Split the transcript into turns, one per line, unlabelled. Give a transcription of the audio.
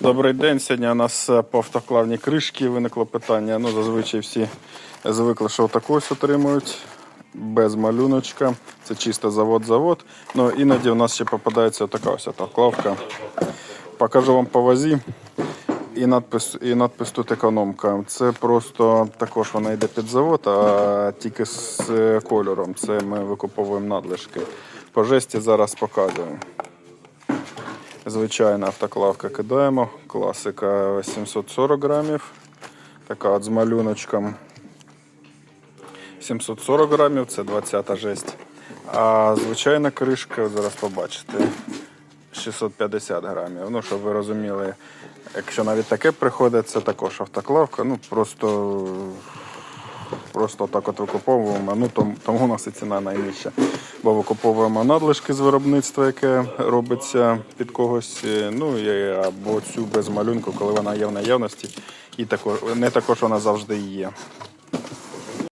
Добрий день. Сьогодні у нас е, по автоклавній кришки виникло питання. Ну, зазвичай всі звикли, що таку ось отримують без малюночка. Це чисто завод-завод. Ну, іноді у нас ще попадається така ось автоклавка. Покажу вам по вазі. І надпис, і надпис тут економка. Це просто також вона йде під завод, а тільки з е, кольором. Це ми викуповуємо надлишки. По жесті зараз показую. Звичайна автоклавка кидаємо. Класика 740 грамів. Така от з малюночком. 740 грамів, це 20-та жесть. А звичайна кришка, зараз побачите, 650 грамів. Ну, щоб ви розуміли, якщо навіть таке приходить, це також автоклавка. Ну, просто, просто так от викуповуємо. Ну, тому, тому у нас і ціна найнижча. Бо викуповуємо надлишки з виробництва, яке робиться під когось. Ну, і, або цю без малюнку, коли вона є в наявності. І також, не також вона завжди є.